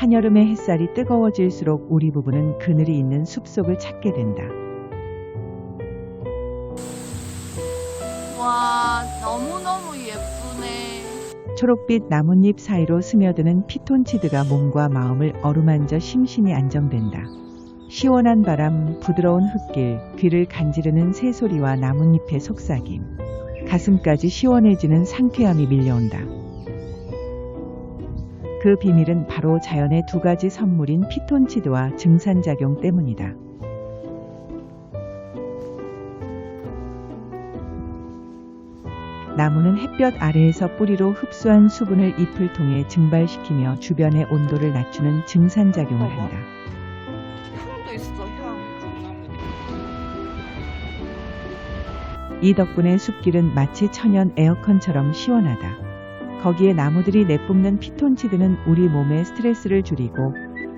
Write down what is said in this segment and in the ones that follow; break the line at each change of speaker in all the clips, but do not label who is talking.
한여름의 햇살이 뜨거워질수록 우리 부부는 그늘이 있는 숲속을 찾게 된다.
와, 너무너무 예쁘네.
초록빛 나뭇잎 사이로 스며드는 피톤치드가 몸과 마음을 어루만져 심신이 안정된다. 시원한 바람, 부드러운 흙길, 귀를 간지르는 새소리와 나뭇잎의 속삭임. 가슴까지 시원해지는 상쾌함이 밀려온다. 그 비밀은 바로 자연의 두 가지 선물인 피톤치드와 증산작용 때문이다. 나무는 햇볕 아래에서 뿌리로 흡수한 수분을 잎을 통해 증발시키며 주변의 온도를 낮추는 증산작용을 한다. 이 덕분에 숲길은 마치 천연 에어컨처럼 시원하다. 거기에 나무들이 내뿜는 피톤치드는 우리 몸의 스트레스를 줄이고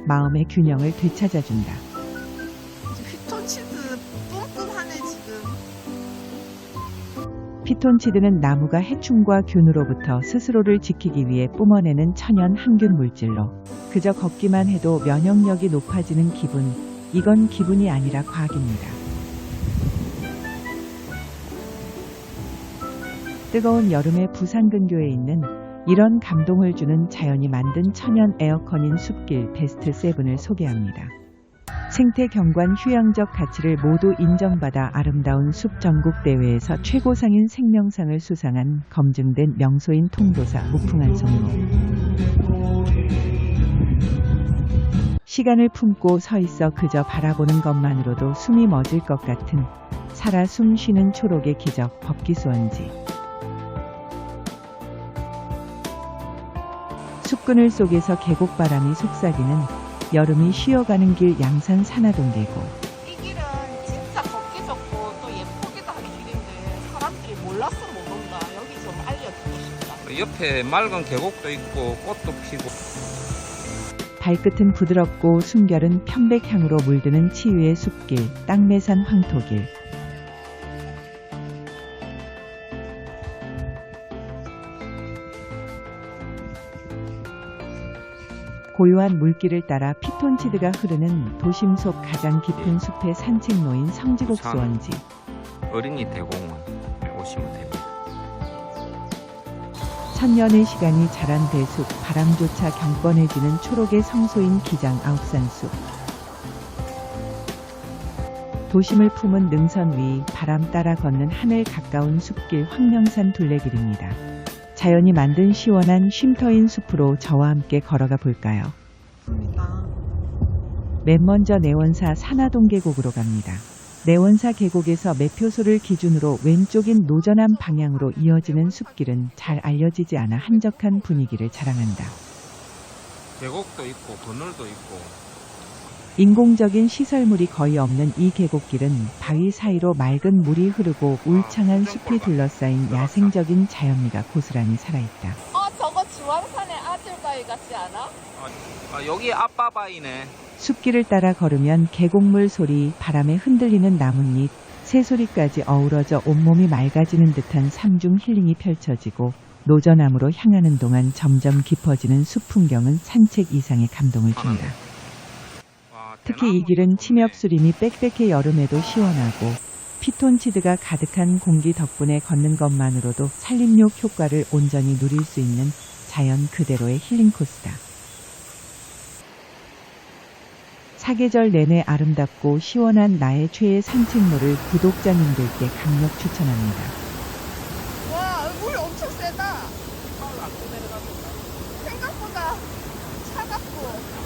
마음의 균형을 되찾아준다.
피톤치드 뿜뿜하네, 지금.
피톤치드는 나무가 해충과 균으로부터 스스로를 지키기 위해 뿜어내는 천연 항균 물질로 그저 걷기만 해도 면역력이 높아지는 기분, 이건 기분이 아니라 과학입니다. 뜨거운 여름의 부산 근교에 있는 이런 감동을 주는 자연이 만든 천연 에어컨인 숲길 베스트 7을 소개합니다. 생태 경관 휴양적 가치를 모두 인정받아 아름다운 숲 전국 대회에서 최고상인 생명상을 수상한 검증된 명소인 통도사 무풍한 성로. 시간을 품고 서 있어 그저 바라보는 것만으로도 숨이 멎을 것 같은 살아 숨 쉬는 초록의 기적 법기수원지. 숲그늘 속에서 계곡바람이 속삭이는 여름이 쉬어가는 길 양산 산하동 계곡.
이 길은 진짜 걷기 좋고 또 예쁘기도 한 길인데 사람들이 몰라서 못 온다. 여기 좀 알려주고 싶다.
옆에 맑은 계곡도 있고 꽃도 피고
발끝은 부드럽고 숨결은 편백향으로 물드는 치유의 숲길, 땅매산 황토길. 고요한 물길을 따라 피톤치드가 흐르는 도심 속 가장 깊은 숲의 산책로인 성지곡 수원지.
어린이 대공원 오시면 됩니다.
천년의 시간이 자란 대숲, 바람조차 경건해지는 초록의 성소인 기장 아욱산숲. 도심을 품은 능선 위 바람 따라 걷는 하늘 가까운 숲길 황명산 둘레길입니다. 자연이 만든 시원한 쉼터인 숲으로 저와 함께 걸어가 볼까요? 맨 먼저 내원사 산하동 계곡으로 갑니다. 내원사 계곡에서 매표소를 기준으로 왼쪽인 노전암 방향으로 이어지는 숲길은 잘 알려지지 않아 한적한 분위기를 자랑한다.
계곡도 있고 그늘도 있고
인공적인 시설물이 거의 없는 이 계곡길은 바위 사이로 맑은 물이 흐르고 울창한 숲이 둘러싸인 야생적인 자연미가 고스란히 살아있다.
어, 저거 주황산의 아들바위 같지 않아?
아, 여기 아빠바이네
숲길을 따라 걸으면 계곡물 소리, 바람에 흔들리는 나뭇잎, 새소리까지 어우러져 온몸이 맑아지는 듯한 삼중 힐링이 펼쳐지고 노전암으로 향하는 동안 점점 깊어지는 숲 풍경은 산책 이상의 감동을 준다.
와,
특히 이 길은 침엽수림이 빽빽해 여름에도 시원하고 피톤치드가 가득한 공기 덕분에 걷는 것만으로도 산림욕 효과를 온전히 누릴 수 있는 자연 그대로의 힐링 코스다. 사계절 내내 아름답고 시원한 나의 최애 산책로를 구독자님들께 강력 추천합니다.
와, 물 엄청 세다. 생각보다 차갑고.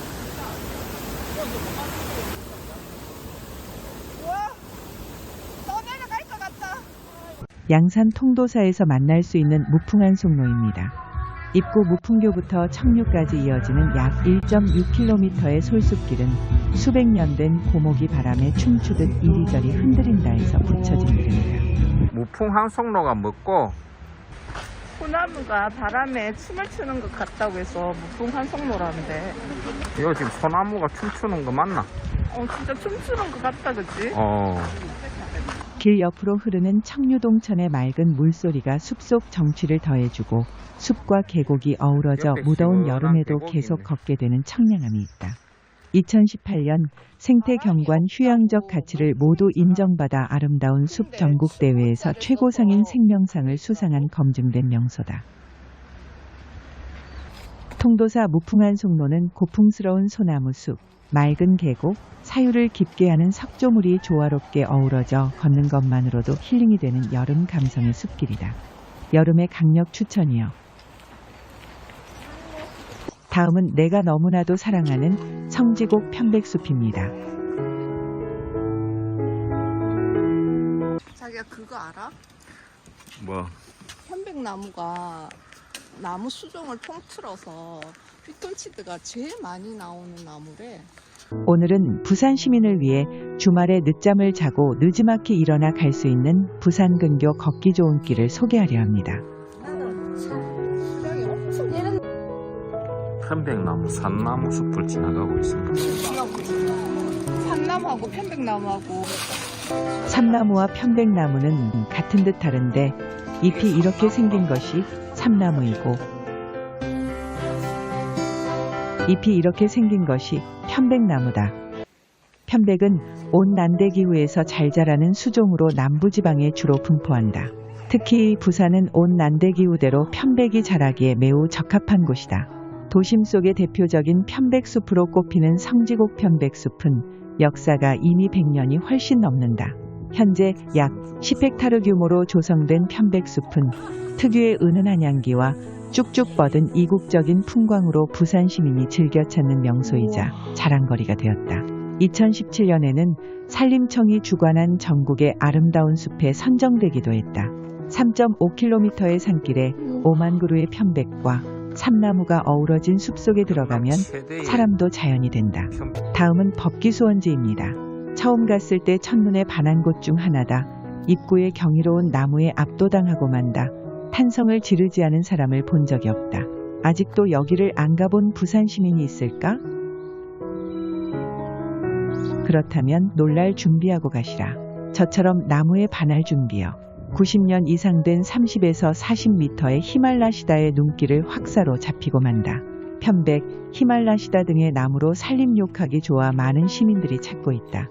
양산 통도사에서 만날 수 있는 무풍한 송로입니다. 입구 무풍교부터 청류까지 이어지는 약 1.6km의 솔숲길은 수백 년 된 고목이 바람에 춤추듯 이리저리 흔들린다 해서 붙여진 이름이다.
무풍 한송로가 먹고
소나무가 바람에 춤을 추는 것 같다고 해서 무풍 한송로라는데
이거 지금 소나무가 춤추는 거 맞나?
어 진짜 춤추는 것 같다 그치?
어
길 옆으로 흐르는 청류동천의 맑은 물소리가 숲속 정취를 더해주고 숲과 계곡이 어우러져
옆에
무더운
시원한
여름에도
계곡이
계속
있네.
걷게 되는 청량함이 있다. 2018년 생태경관 휴양적 가치를 모두 인정받아 아름다운 숲 전국 대회에서 최고상인 생명상을 수상한 검증된 명소다. 통도사 무풍한 송로는 고풍스러운 소나무 숲, 맑은 계곡, 사유를 깊게 하는 석조물이 조화롭게 어우러져 걷는 것만으로도 힐링이 되는 여름 감성의 숲길이다. 여름의 강력 추천이요. 다음은 내가 너무나도 사랑하는 성지곡 편백숲입니다.
자기야 그거 알아?
뭐
편백나무가 나무 수종을 통틀어서 피톤치드가 제일 많이 나오는 나무래.
오늘은 부산 시민을 위해 주말에 늦잠을 자고 느지막이 일어나 갈 수 있는 부산 근교 걷기 좋은 길을 소개하려 합니다.
편백나무, 산나무 숲을 지나가고 있습니다.
산나무하고 편백나무하고
참나무와 편백나무는 같은 듯 다른데 잎이 이렇게 생긴 것이 참나무이고 잎이 이렇게 생긴 것이 편백나무다. 편백은 온 난대 기후에서 잘 자라는 수종으로 남부지방에 주로 분포한다. 특히 부산은 온 난대 기후대로 편백이 자라기에 매우 적합한 곳이다. 도심 속의 대표적인 편백숲으로 꼽히는 성지곡 편백숲은 역사가 이미 100년이 훨씬 넘는다. 현재 약 10헥타르 규모로 조성된 편백숲은 특유의 은은한 향기와 쭉쭉 뻗은 이국적인 풍광으로 부산 시민이 즐겨 찾는 명소이자 자랑거리가 되었다. 2017년에는 산림청이 주관한 전국의 아름다운 숲에 선정되기도 했다. 3.5km의 산길에 5만 그루의 편백과 참나무가 어우러진 숲속에 들어가면 사람도 자연이 된다. 다음은 법기수원지입니다. 처음 갔을 때 첫눈에 반한 곳 중 하나다. 입구에 경이로운 나무에 압도당하고 만다. 탄성을 지르지 않은 사람을 본 적이 없다. 아직도 여기를 안 가본 부산 시민이 있을까? 그렇다면 놀랄 준비하고 가시라. 저처럼 나무에 반할 준비요. 90년 이상 된 30에서 40m의 히말라시다의 눈길을 확사로 잡히고 만다. 편백, 히말라시다 등의 나무로 산림욕하기 좋아 많은 시민들이 찾고 있다.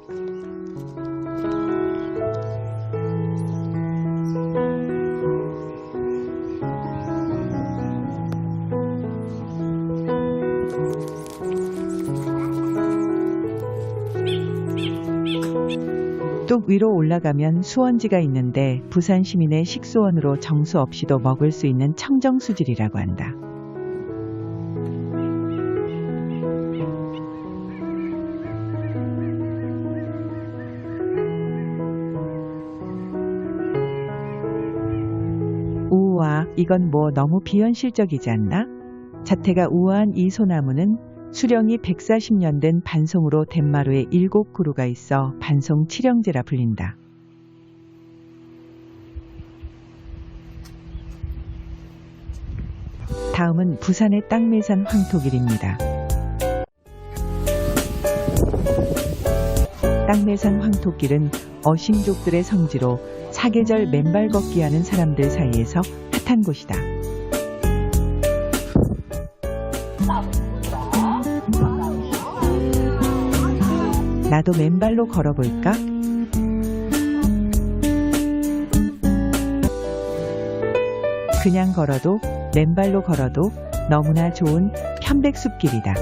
뚝 위로 올라가면 수원지가 있는데 부산 시민의 식수원으로 정수 없이도 먹을 수 있는 청정수질이라고 한다. 우와, 이건 뭐 너무 비현실적이지 않나? 자태가 우아한 이 소나무는 수령이 140년 된 반송으로 덴마루에 일곱 그루가 있어 반송 칠형제라 불린다. 다음은 부산의 땅매산 황토길입니다. 땅매산 황토길은 어심족들의 성지로 사계절 맨발 걷기 하는 사람들 사이에서 핫한 곳이다. 나도 맨발로 걸어볼까? 그냥 걸어도 맨발로 걸어도 너무나 좋은 편백숲길이다.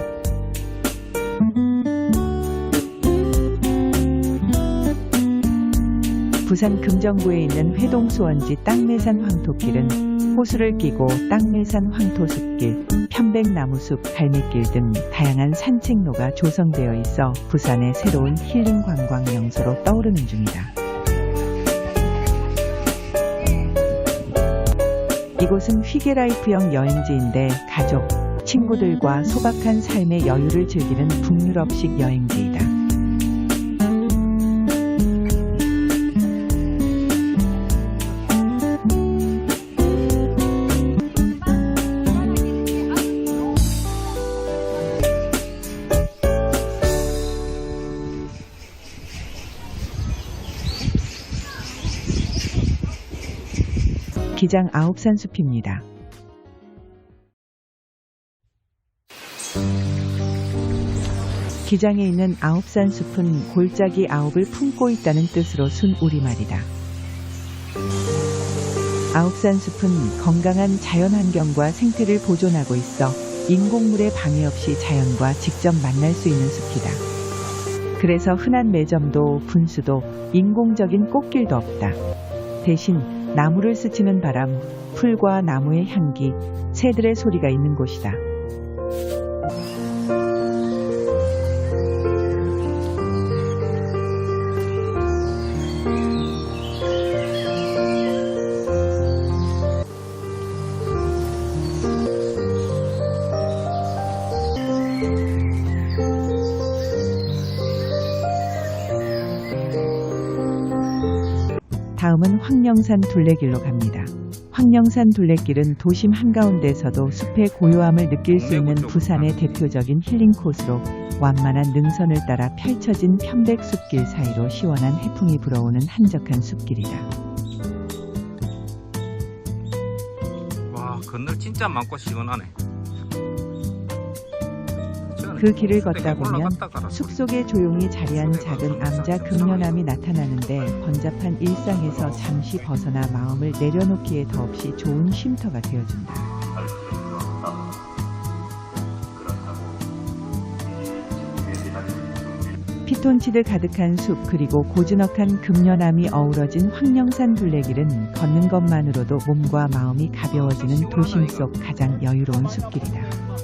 부산 금정구에 있는 회동수원지 땅매산 황토길은 호수를 끼고 땅매산 황토숲길, 편백나무숲, 갈매길 등 다양한 산책로가 조성되어 있어 부산의 새로운 힐링 관광 명소로 떠오르는 중이다. 이곳은 휘게라이프형 여행지인데 가족, 친구들과 소박한 삶의 여유를 즐기는 북유럽식 여행지 기장 아홉산 숲입니다. 기장에 있는 아홉산 숲은 골짜기 아홉을 품고 있다는 뜻으로 순 우리말이다. 아홉산 숲은 건강한 자연환경과 생태를 보존하고 있어 인공물의 방해 없이 자연과 직접 만날 수 있는 숲이다. 그래서 흔한 매점도 분수도 인공적인 꽃길도 없다. 대신 나무를 스치는 바람, 풀과 나무의 향기, 새들의 소리가 있는 곳이다. 다음은 황령산 둘레길로 갑니다. 황령산 둘레길은 도심 한가운데서도 숲의 고요함을 느낄 수 있는 부산의 대표적인 힐링 코스로 완만한 능선을 따라 펼쳐진 편백 숲길 사이로 시원한 해풍이 불어오는 한적한 숲길이다.
와 건널 진짜 많고 시원하네.
그 길을 걷다 보면 숲속에 조용히 자리한 작은 암자 금년암이 나타나는데 번잡한 일상에서 잠시 벗어나 마음을 내려놓기에 더없이 좋은 쉼터가 되어준다. 피톤치드 가득한 숲 그리고 고즈넉한 금년암이 어우러진 황령산 둘레길은 걷는 것만으로도 몸과 마음이 가벼워지는 도심 속 가장 여유로운 숲길이다.